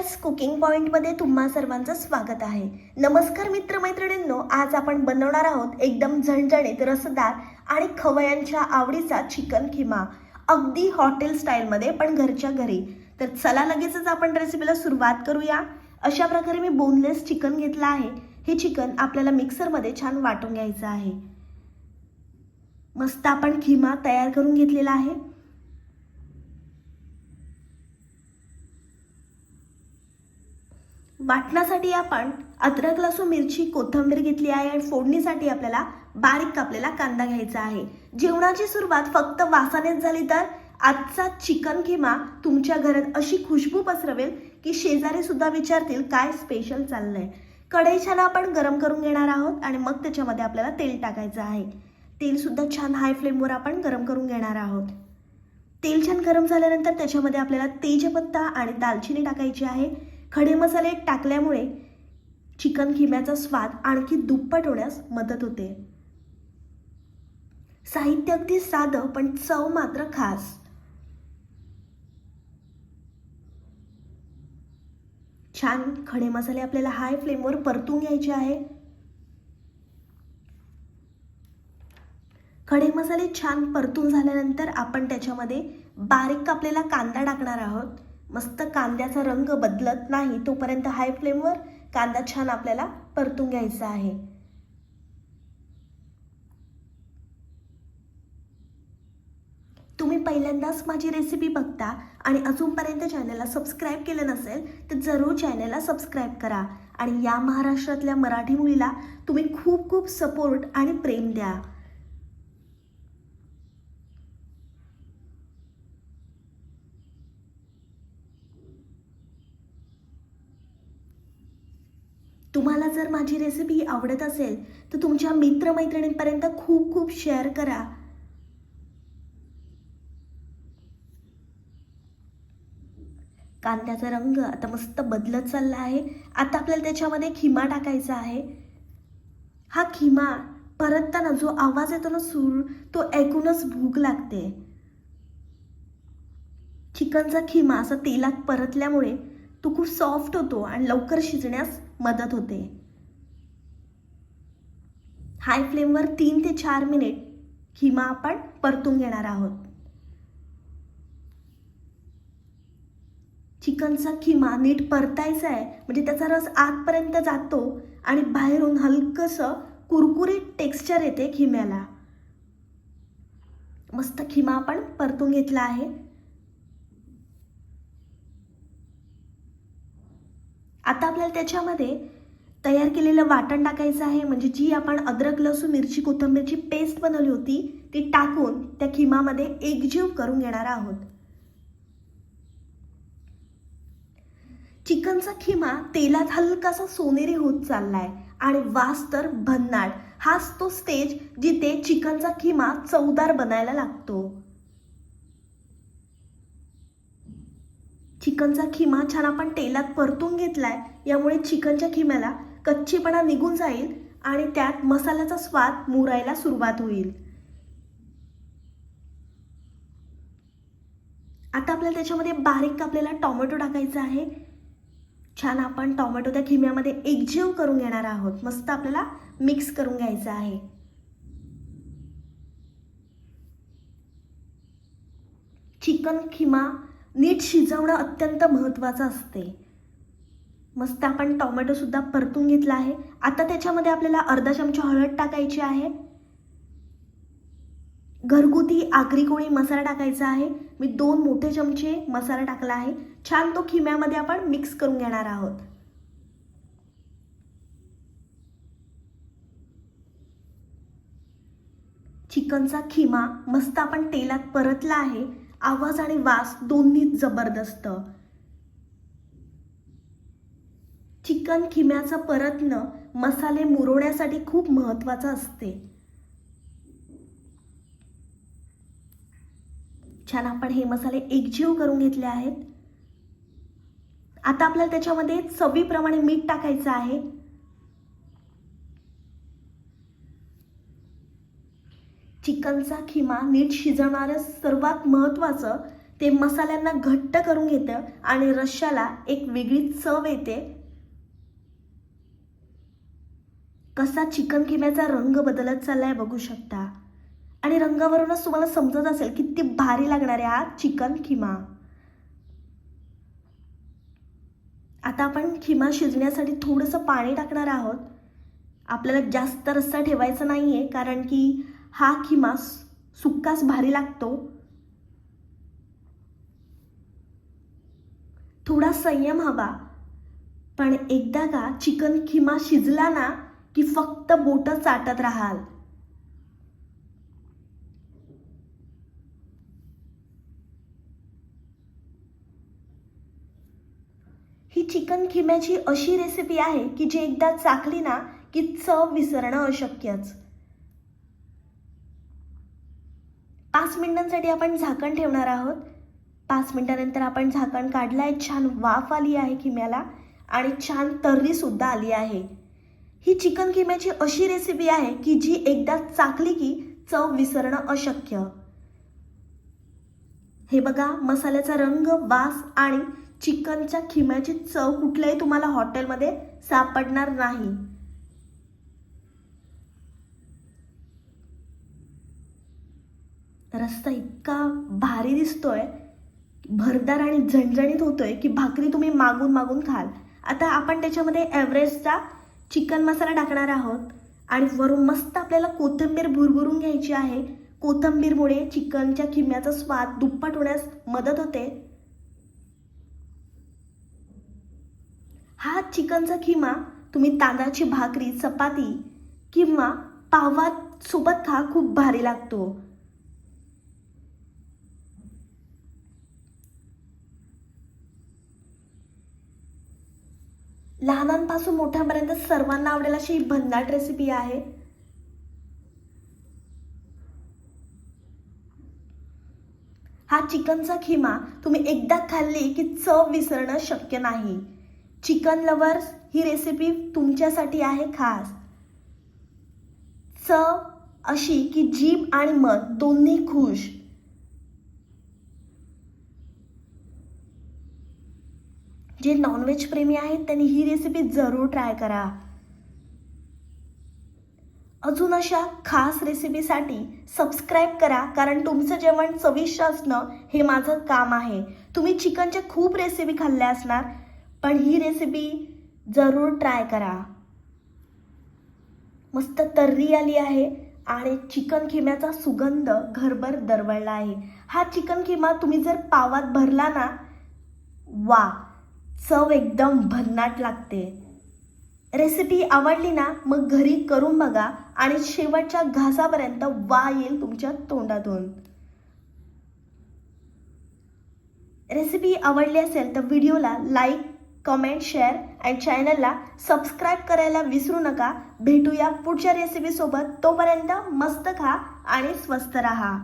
Asha's cooking पॉईंटमध्ये तुम्हा सर्वांचं स्वागत आहे. नमस्कार मित्रमैत्रिणींनो आज आपण बनवणार आहोत एकदम झणझणीत रसदार आणि खवयांच्या आवडीचा चिकन खिमा. अगदी हॉटेल स्टाईलमध्ये पण घरच्या घरी. तर चला लगेचच आपण रेसिपीला सुरुवात करूया. अशा प्रकारे मी बोनलेस चिकन घेतलं आहे. हे चिकन आपल्याला मिक्सरमध्ये छान वाटून घ्यायचं आहे. मस्त आपण खिमा तयार करून घेतलेला आहे. वाटण्यासाठी आपण अद्रक लसूण मिरची कोथिंबीर घेतली आहे आणि फोडणीसाठी आपल्याला बारीक कापलेला कांदा घ्यायचा आहे. जेवणाची सुरुवात फक्त वासानेच झाली तर आजचा चिकन किमा तुमच्या घरात अशी खुशबू पसरवेल की शेजारी सुद्धा विचारतील काय स्पेशल चाललंय? कढई छान आपण गरम करून घेणार आहोत आणि मग त्याच्यामध्ये आपल्याला तेल टाकायचं आहे. तेल सुद्धा छान हाय फ्लेमवर आपण गरम करून घेणार आहोत. तेल छान गरम झाल्यानंतर त्याच्यामध्ये आपल्याला तेजपत्ता आणि दालचिनी टाकायची आहे. खडे मसाले टाकल्यामुळे चिकन खिम्याचा स्वाद आणखी दुप्पट होण्यास मदत होते. साहित्य अगदी साधं पण चव मात्र खास. छान खडे मसाले आपल्याला हाय फ्लेमवर परतून घ्यायचे आहे. खडे मसाले छान परतून झाल्यानंतर आपण त्याच्यामध्ये बारीक कापलेला कांदा टाकणार आहोत. मस्त कांद्याचा रंग बदलत नाही तोपर्यंत हाय फ्लेमवर कांदा छान आपल्याला परतून घ्यायचा आहे. तुम्ही पहिल्यांदाच माझी रेसिपी बघता आणि अजूनपर्यंत चॅनलला सबस्क्राईब केलं नसेल तर जरूर चॅनलला सबस्क्राईब करा आणि या महाराष्ट्रातल्या मराठी मुलीला तुम्ही खूप खूप सपोर्ट आणि प्रेम द्या. तुम्हाला जर माझी रेसिपी आवडत असेल तर तुमच्या मित्रमैत्रिणींपर्यंत खूप खूप शेअर करा. कांद्याचा रंग आता मस्त बदलत चालला आहे. आता आपल्याला त्याच्यामध्ये खिमा टाकायचा आहे. हा खिमा परतताना जो आवाज येतो ना सूर तो ऐकूनच भूक लागते. चिकनचा खिमा असा तेलात परतल्यामुळे तो खूप सॉफ्ट होतो आणि लवकर शिजण्यास मदत होते. हाय फ्लेमवर तीन ते चार मिनिट खिमा आपण परतून घेणार आहोत. चिकनचा खिमा नीट परतायचा आहे. म्हणजे त्याचा रस आतपर्यंत जातो आणि बाहेरून हलकंसं कुरकुरीत टेक्स्चर येते खिम्याला. मस्त खिमा आपण परतून घेतला आहे. आता आपल्याला त्याच्यामध्ये तयार केलेलं वाटण टाकायचं आहे. म्हणजे जी आपण अद्रक लसूण मिरची कोथंबीरची पेस्ट बनवली होती ती टाकून त्या खिमामध्ये एकजीव करून घेणार आहोत. चिकनचा खिमा तेलात हलकासा सोनेरी होत चाललाय आणि वास तर भन्नाट. हाच तो स्टेज जिथे चिकनचा खिमा चवदार बनायला लागतो. चिकनचा खिमा छान आपण तेलात परतून घेतलाय यामुळे चिकनच्या खिम्याला कच्चीपणा निघून जाईल आणि त्यात मसाल्याचा स्वाद मुरायला सुरुवात होईल. आता आपल्याला त्याच्यामध्ये बारीक कापलेला टोमॅटो टाकायचा आहे. छान आपण टोमॅटो त्या खिम्यामध्ये एकजीव करून घेणार आहोत. मस्त आपल्याला मिक्स करून घ्यायचं आहे. चिकन खिमा नीट शिजवणं अत्यंत महत्त्वाचं असते. मस्त आपण टोमॅटो सुद्धा परतून घेतला आहे. आता त्याच्यामध्ये आपल्याला अर्धा चमचा हळद टाकायची आहे. घरगुती आगरी कोळी मसाला टाकायचा आहे. मी दोन मोठे चमचे मसाला टाकला आहे. छान तो खिम्यामध्ये आपण मिक्स करून घेणार आहोत. चिकनचा खिमा मस्त आपण तेलात परतला आहे. आवाज आणि वास दोन्हीच जबरदस्त. चिकन खिम्याचं परतणं मसाले मुरवण्यासाठी खूप महत्वाचं असते. छान आपण हे मसाले एकजीव करून घेतले आहेत. आता आपल्याला त्याच्यामध्ये चवीप्रमाणे मीठ टाकायचं आहे. चिकनचा खिमा नीट शिजवणारं सर्वात महत्त्वाचं ते मसाल्यांना घट्ट करून घेतं आणि रश्श्याला एक वेगळी चव येते. कसा चिकन खिम्याचा रंग बदलत चाललाय बघू शकता. आणि रंगावरूनच तुम्हाला समजत असेल किती भारी लागणार आहे हा चिकन खिमा. आता आपण खिमा शिजण्यासाठी थोडंसं पाणी टाकणार आहोत. आपल्याला जास्त रस्सा ठेवायचा नाही आहे कारण की हा खिमा सुक्कास भारी लागतो. थोडा संयम हवा. पण एकदा का चिकन खिमा शिजला ना की फक्त बोट चाटत राहाल. ही चिकन खिम्याची अशी रेसिपी आहे की जी एकदा चाकली ना की चव विसरणं अशक्यच. पाच मिनिटांसाठी आपण झाकण ठेवणार आहोत. पाच मिनटानंतर आपण झाकण काढलं आहे छान वाफ आली आहे किम्याला आणि छान तर्रीसुद्धा आली आहे. ही चिकन किम्याची अशी रेसिपी आहे की जी एकदा चाकली की चव विसरणं अशक्य. हे बघा मसाल्याचा रंग वास आणि चिकनच्या खिम्याची चव कुठल्याही तुम्हाला हॉटेलमध्ये सापडणार नाही. रस्ता इतका भारी दिसतोय भरदार आणि झणझणीत होतोय की भाकरी तुम्ही मागून मागून खाल. आता आपण त्याच्यामध्ये एव्हरेस्टचा चिकन मसाला टाकणार आहोत आणि वरून मस्त आपल्याला कोथिंबीर भुरभुरून घ्यायची आहे. कोथिंबीरमुळे चिकनच्या खिम्याचा स्वाद दुप्पट होण्यास मदत होते. हा चिकनचा किमा तुम्ही तांदळाची भाकरी चपाती किंवा पावात सोबत खा खूप भारी लागतो. लहानांपासून मोठ्यापर्यंत सर्वांना आवडेल अशी ही भन्नाट रेसिपी आहे. हा चिकनचा खिमा तुम्ही एकदा खाल्ली की चव विसरणं शक्य नाही. चिकन लवर्स ही रेसिपी तुमच्यासाठी आहे खास. चव अशी की जीभ आणि मन दोन्ही खुश. जे नॉनव्हेज प्रेमी आहेत त्यांनी ही रेसिपी जरूर ट्राय करा. अजून अशा खास रेसिपीसाठी सबस्क्राईब करा कारण तुमचं जेवण चविष्ट असणं हे माझं काम आहे. तुम्ही चिकनच्या खूप रेसिपी खाल्ल्या असणार पण ही रेसिपी जरूर ट्राय करा. मस्त तर्री आली आहे आणि चिकन खिम्याचा सुगंध घरभर दरवळला आहे. हा चिकन खिमा तुम्ही जर पावात भरला ना वा! चव एकदम भन्नाट लागते. रेसिपी आवडली ना मग घरी करून बघा आणि शेवटच्या घासापर्यंत वा येईल तुमच्या तोंडातून. रेसिपी आवडली असेल तर व्हिडिओला लाईक कमेंट शेअर आणि चॅनलला सबस्क्राईब करायला विसरू नका. भेटूया पुढच्या रेसिपीसोबत तोपर्यंत मस्त खा आणि स्वस्त राहा.